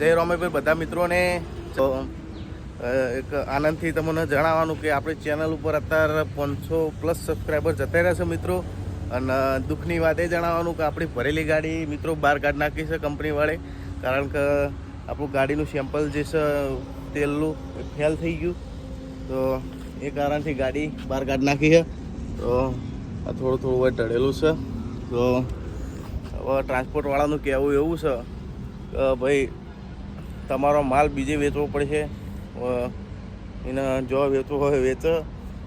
જય રોમેભાઈ બધા મિત્રોને. એક આનંદથી તમને જણાવવાનું કે આપણી ચેનલ ઉપર અત્યારે પાંચસો પ્લસ સબસ્ક્રાઈબર જતા રહ્યા છે મિત્રો. અને દુઃખની વાત એ જણાવવાનું કે આપણી ભરેલી ગાડી મિત્રો બહાર કાઢ નાખી છે કંપનીવાળે કારણ કે આપણું ગાડીનું સેમ્પલ જે છે, તેલનું ફેલ થઈ ગયું. તો એ કારણથી ગાડી બહાર કાઢ નાખી છે. તો આ થોડું થોડું વધ ઢળેલું છે. તો હવે ટ્રાન્સપોર્ટવાળાનું કહેવું એવું છે કે, ભાઈ તમારો માલ બીજે વેચવો પડશે. એને જો વેચવો હોય વેચો.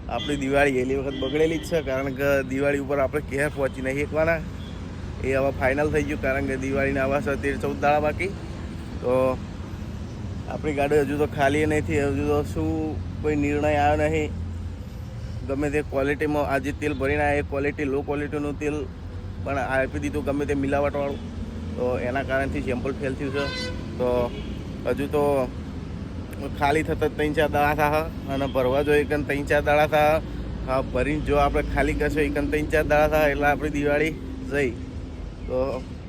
આપણી દિવાળી ગયેલી વખત બગડેલી જ છે, કારણ કે દિવાળી ઉપર આપણે ઘેર પહોંચી નહીં શકવાના. એ હવે ફાઇનલ થઈ ગયું, કારણ કે દિવાળીના આવા છે, તેર ચૌદ દાડા બાકી. તો આપણી ગાડી હજુ તો ખાલી નથી હજુ તો શું કોઈ નિર્ણય આવ્યો નહીં. ગમે તે ક્વોલિટીમાં આજે તેલ ભરીને એ ક્વોલિટી લો ક્વોલિટીનું તેલ પણ આપી દીધું, ગમે તે મિલાવટવાળું. તો એના કારણથી સેમ્પલ ફેલ થયું છે. તો હજુ તો ખાલી થતા ત્રણ ચાર દાડા થા અને ભરવા જોઈએ કે ત્રણ ચાર દાડા થા. હા, ભરીને જો આપણે ખાલી કરશો એક ત્રણ ચાર દાડા થા એટલે આપણી દિવાળી જઈ તો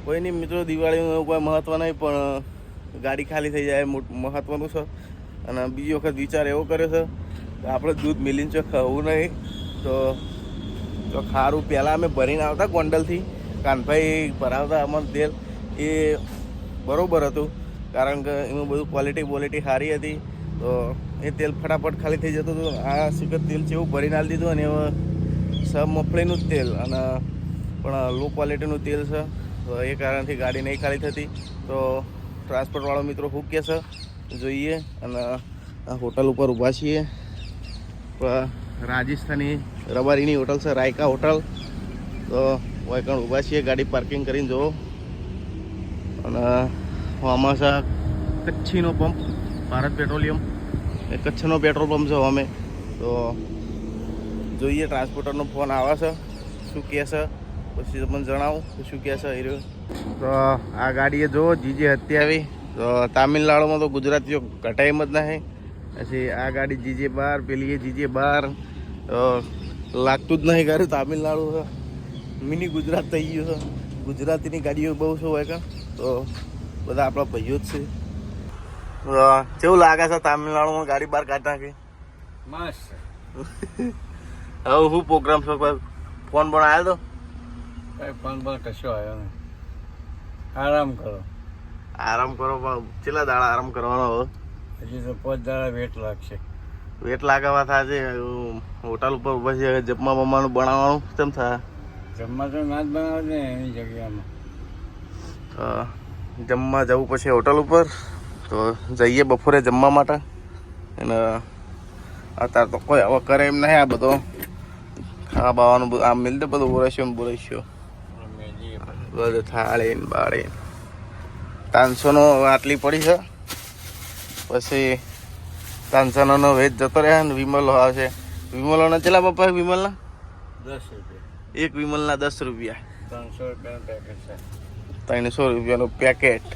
કોઈ નહીં મિત્રો, દિવાળીનું એવું કોઈ મહત્ત્વ નહીં, પણ ગાડી ખાલી થઈ જાય મહત્ત્વનું છે. અને બીજી વખત વિચાર એવો કર્યો છે કે આપણે દૂધ મિલીને જો ખાવું નહીં, તો તો ખારું પહેલાં અમે ભરીને આવતા ગોંડલથી. કાનભાઈ ભરાવતા અમારું તેલ. એ બરાબર હતું. કારણ કે એમાં બધું ક્વોલિટી ક્વોલિટી સારી હતી. તો એ તેલ ફટાફટ ખાલી થઈ જતું હતું. આ સિકત તેલ છે એવું ભરીને નાખી દીધું અને હવે સબ મફળીનું જ તેલ અને પણ લો ક્વોલિટીનું તેલ છે. તો એ કારણથી ગાડી નહીં ખાલી થતી. તો ટ્રાન્સપોર્ટવાળો મિત્રો શું કહે છે? જોઈએ અને હોટલ ઉપર ઊભા છીએ. રાજસ્થાની રબારીની હોટલ છે, રાયકા હોટલ તો વાયકણ ઊભા છીએ, ગાડી પાર્કિંગ કરીને જુઓ. અને છે કચ્છીનો પંપ ભારત પેટ્રોલિયમ. એ કચ્છનો પેટ્રોલ પંપ છે અમે. તો જોઈએ ટ્રાન્સપોર્ટરનો ફોન આવે છે શું કહે છે પછી તમને જણાવું કે શું કહે છે એ તો આ ગાડીએ જુઓ જીજે હત્યા આવી. તો તામિલનાડુમાં તો ગુજરાતીઓ ઘટાય જ નહીં. પછી આ ગાડી જીજે બાર પેલી એ જીજે બાર. લાગતું જ નહીં ગાડી તામિલનાડુ છે. મિની ગુજરાત થઈ ગયું છે. ગુજરાતીની ગાડીઓ બહુ શું હોય કે. તો બધા આપણા ભાઈઓ જ છે. કેવું લાગે છે તામિલનાડુમાં ગાડી બહાર કાઢી નાખી? મસ્ત. હવે શું પ્રોગ્રામ છો ફોન પણ આવ્યો તો? કઈ ફોન પણ કશો આવ્યો નહીં. આરામ કરો. આરામ કરો પણ કેટલા દાડા આરામ કરવાનો હવે? હજી તો પાંચ દાડા વેટ લાગશે. વેટ લાગવા છે હોટલ ઉપર ઊભા છે જમવા બમવાનું બનાવવાનું કેમ થાય? જમવા તો ના જ બનાવે ને એની જગ્યામાં. તો જમવા જવું પછી હોટલ ઉપર. તો જઈએ બપોરે જમવા માટે. અને અત્યારે તો કોઈ હવે કરે એમ નહીં આ બધો. ખાવા બાવાનું બધું આમ મિલ તો બધું એમ બોલાશ્યો બધું થાળી ને બાળી ત્રણસોનો આટલી પડી છે. પછી ત્રણસોનો વેચ જતો રહ્યા ને વિમલો આવશે વિમલોના ચેલા પપ્પા વિમલના? દસ રૂપિયા. એક વિમલના દસ રૂપિયા. ત્રણસો રૂપિયાનું પેકેટ છે. ત્રણસો રૂપિયાનું પેકેટ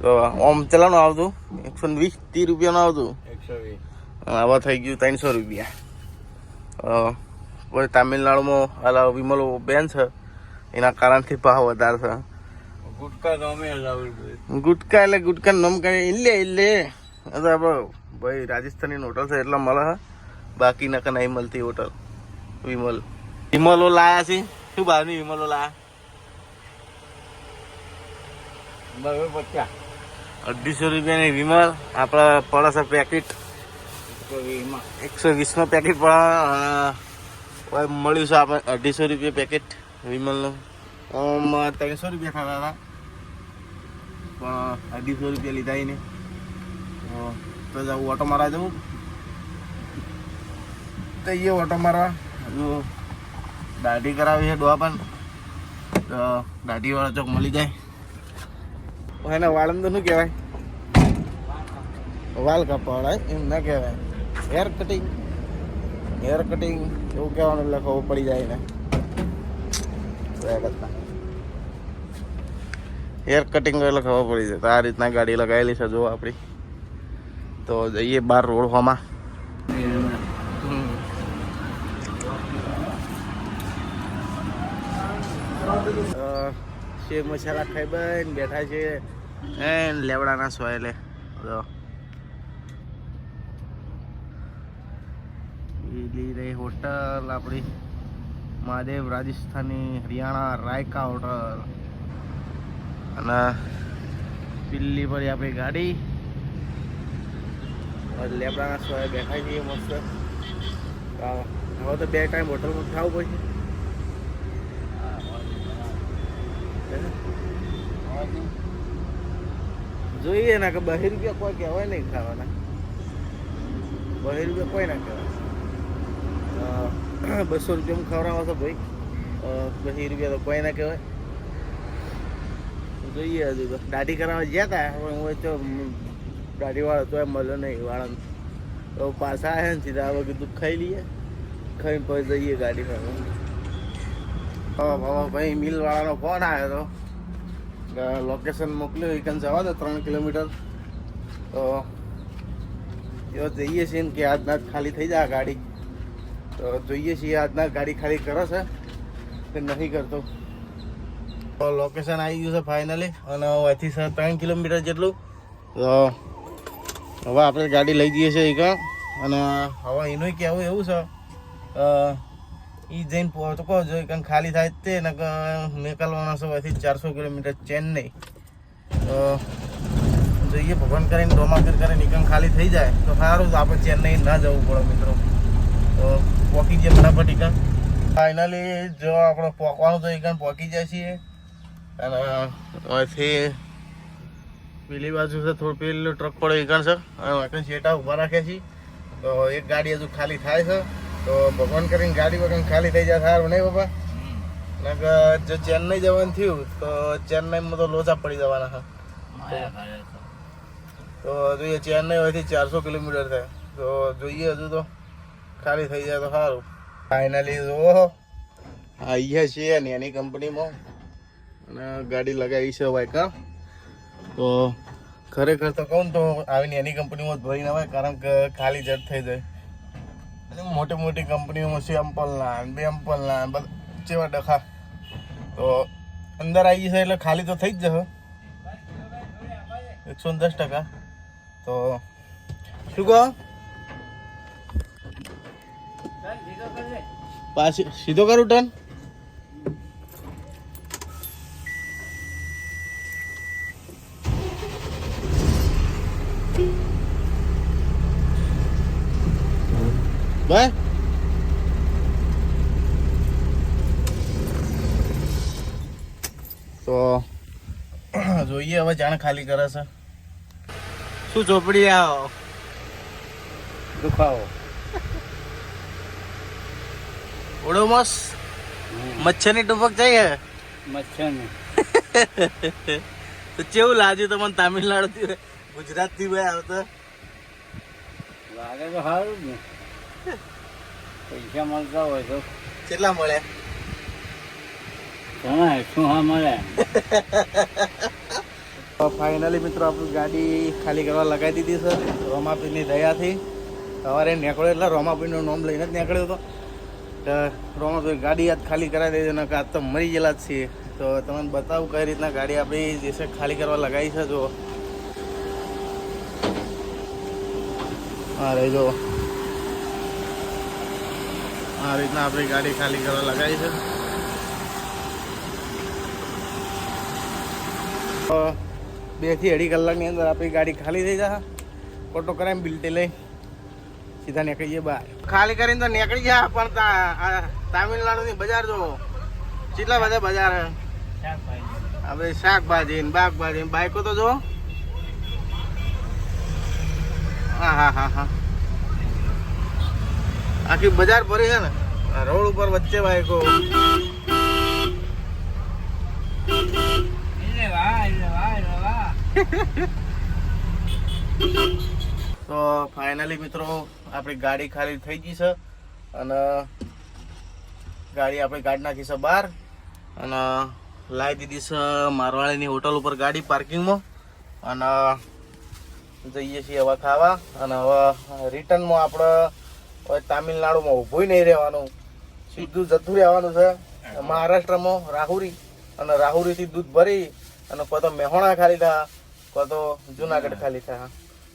તો ઓમ ચલાનું આવતું? એકસો વીસ ત્રીસ રૂપિયાનું આવતું? એકસો વીસ. આવા થઈ ગયું ત્રણસો રૂપિયા. પછી તામિલનાડુમાં હાલા વિમલો બેન છે. એના કારણથી ભાવ વધારે છે. ગુટકા ગુટકા એટલે ગુટકા નમ કઈ ઇલ્લે ઇલ્લે આપણે ભાઈ રાજસ્થાની હોટલ છે એટલા મળે બાકી નકા નહીં મળતી હોટલ વિમલ. વિમલો લાયા છે. શું બહારની વિમલો લાયા બરાબર પચાસ અઢીસો રૂપિયાની વિમલ આપણા પડે પેકેટ એકસો વીસમાં. પેકેટ પણ મળ્યું છે આપણે અઢીસો રૂપિયા પેકેટ વિમલનું ઓમ ત્રણસો રૂપિયા થતા હતા. પણ અઢીસો રૂપિયા લીધા એને. તો જવું ઓટો મારવા જવું. તો એ ઓટો મારવા. હજુ દાઢી કરાવી છે ડોહા પણ તો દાઢીવાળા ચોક મળી જાય. એને વાળંદ શું કહેવાય? વાલ કપાવડાય એમ ના કહેવાય. હેર કટિંગ હેર કટિંગ એવું કહેવાનું એટલે ખબર પડી જાય ને હેર કટિંગ એટલે ખબર પડી જાય. તો આ રીતના ગાડી લગાવેલી છે જો આપણી. તો જઈએ બાર રોડ હોમાં. સેવ મસાલા ખાઈ બન બેઠા છે. એ લેવડાના સોયલે. જો. પેલી રહી હોટલ આપણી મહાદેવ રાજસ્થાની હરિયાણા રાયકા હોટલ. અને પિલ્લી પર આપણી ગાડી. લેબડાના સોય બેઠા છીએ મસ્ત. હવે તો બે ટાઈમ હોટલમાં ખાવું પડશે. જોઈએ ને કે બહી રૂપિયા કોઈ કહેવાય નહીં ખાવાના. બહી રૂપિયા કોઈ ના કહેવાય. બસો રૂપિયામાં ખવડાવો છો ભાઈ. બહી રૂપિયા તો કોઈ ના કહેવાય. જોઈએ હજુ તો. દાઢી કરાવવા ગયા હતા પણ હું તો દાઢી વાળો તો મળ્યો નહીં, વાળાને. તો પાછા આવ્યા ને સીધા હવે કીધું ખાઈ લઈએ. ખાઈને પછી જઈએ ગાડીમાં. હવા ભાઈ મિલ વાળાનો ફોન આવ્યો હતો લોકેશન મોકલ્યું એકન જવા દો, ત્રણ કિલોમીટર. તો જઈએ છીએ કે આજના ખાલી થઈ જાય ગાડી. તો જોઈએ છીએ આજના ગાડી ખાલી કરે છે તે નથી કરતો. તો લોકેશન આવી ગયું છે ફાઇનલી અને અહીંથી સર ત્રણ કિલોમીટર જેટલું. તો હવે આપણે ગાડી લઈ જઈએ છીએ એક અને હવે એનું કહેવું એવું છે એ જઈને પહોંચકો જો એક ખાલી થાય જ તે, ને નીકળવાના છે અહીંથી ચારસો કિલોમીટર ચેન્નઈ તો જોઈએ, ભગવાન કરીને ડોમાકર કરીને નિકમ ખાલી થઈ જાય, તો સારું તો આપણે ચેન્નઈ ના જવું પડે મિત્રો. તો પોકી જઈએ બરાબર ટીકા ફાઇનલી જો આપણે પોકવાનું તો એકન પોકી જાય છીએ. અને અહીંથી પેલી બાજુ છે, થોડું પેલું ટ્રક પડે એકણ છે, અને એકણ શેટા ઊભા રાખ્યા છીએ તો એક ગાડી હજુ ખાલી થાય છે. તો ભગવાન કરીને ગાડી વગર ખાલી થઈ જાય સારું નહીં બાપા. નકર જો ચેન્નઈ જવાનું થયું તો ચેન્નઈમાં તો લોચા પડી જવાના હા. તો. જોઈએ ચેન્નઈ હોયથી ચારસો કિલોમીટર થાય. તો જોઈએ હજુ તો. ખાલી થઈ જાય તો સારું. ફાઇનલી જો અહીંયા છીએ ને એની કંપનીમાં. અને ગાડી લગાવી છે વાયકા તો ખરેખર તો કહું ને તો આવીને એની કંપનીમાં જ ભરીને આવે કારણ કે ખાલી જટ થઈ જાય. મોટી મોટી કંપનીઓમાં સેમ્પલના ને બેમ્પલના ને બધા જેવા ડખા. તો અંદર આવી જશે એટલે ખાલી તો થઈ જ જશે. એકસો દસ ટકા. તો શું કહો? પાછી સીધો કરું ટન ભાઈ તો જોઈએ હવે જાણે ખાલી કરે છે. શું ચોપડી આવો? દુખાવો. ઓડોમોસ મચ્છરની ટપક જઈ હે? મચ્છરની. તો કેવું લાગ્યું તમને તામિલનાડુથી? ગુજરાતથી ભાઈ આવતા? લાગે તો સારું ને. પૈસા મળતા હોય તો. કેટલા મળે? ઘણા શું હા મળે? ફાઇનલી મિત્રો આપણી ગાડી ખાલી કરવા લગાવી દીધી છે. રોમાપીની દયાથી. સવારે નીકળ્યો એટલે રોમાપીનું નામ લઈને જ નીકળ્યો હતો. તો રોમાપી ગાડી આજ ખાલી કરાવી દેજો ને આજ તો મરી ગયેલા જ છીએ. તો તમને બતાવું કઈ રીતના ગાડી આપણી જે છે ખાલી કરવા લગાવી છે જો હા રહી જો આ રીતના આપણી ગાડી ખાલી કરવા લગાવી છે. બેથી અઢી કલાકની અંદર આપણી ગાડી ખાલી થઈ જશે. ફોટો કરાય બિલટી લઈ સીધા નીકળી જઈએ બહાર. ખાલી કરીને તો નીકળી જાય પણ તામિલનાડુની બજાર જો કેટલા બધા બજાર આપણે શાકભાજી ને બાગભાજી બાઈકો તો જો હા હા હા હા. આખી બજાર ભરી છે ને રોડ ઉપર વચ્ચે બાઈકો તો ફાઇનલી મિત્રો આપણી ગાડી ખાલી થઈ ગઈ છે અને ગાડી આપણે કાઢી નાખી છે બહાર અને લાવી દીધી છે મારવાડીની હોટલ ઉપર ગાડી પાર્કિંગમાં. અને જઈએ છીએ હવે ખાવા અને હવે રિટર્નમાં આપણે હવે તામિલનાડુમાં ઊભું નહીં રહેવાનું. સીધું જતું રહેવાનું છે. મહારાષ્ટ્રમાં રાહુરી. અને રાહુરીથી દૂધ ભરી અને પછી મેહોણા ખાલી થા કાં તો જુનાગઢ ખાલી થા.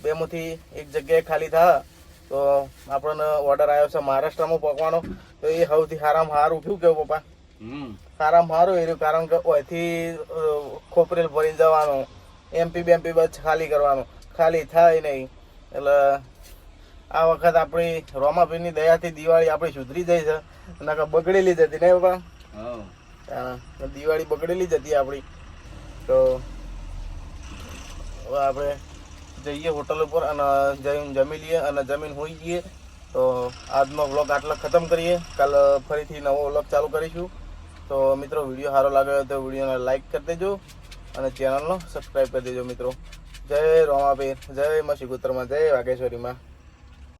બેમાંથી એક જગ્યાએ ખાલી થા. તો આપણને ઓર્ડર આવ્યો છે મહારાષ્ટ્રમાં પકવાનો. તો એ સૌથી સારામાં સારું થયું કેવું પપ્પા? સારામાં સારું એ રહ્યું કારણ કે ઓયથી ખોપરેલ ભરીને જવાનું. એમપી બેમપી બસ ખાલી કરવાનું. ખાલી થાય નહીં. એટલે આ વખત આપણી રોમાભાઈની દયાથી દિવાળી આપણી સુધરી જાય છે. નકર બગડેલી જ હતી ને બાપા? દિવાળી બગડેલી જ હતી આપણી. તો હવે આપણે જઈએ હોટલ ઉપર અને જમી લઈએ અને જમીન હોઈ જઈએ તો આજનો વ્લોગ આટલો ખતમ કરીએ. કાલ ફરીથી નવો વ્લોગ ચાલુ કરીશું. તો મિત્રો વીડિયો સારો લાગ્યો તો વિડીયોને લાઈક કરી દેજો અને ચેનલનો સબસ્ક્રાઈબ કરી દેજો મિત્રો. જય રોમાબેન જય મસી કુતરમાં જય વાઘેશ્વરીમાં.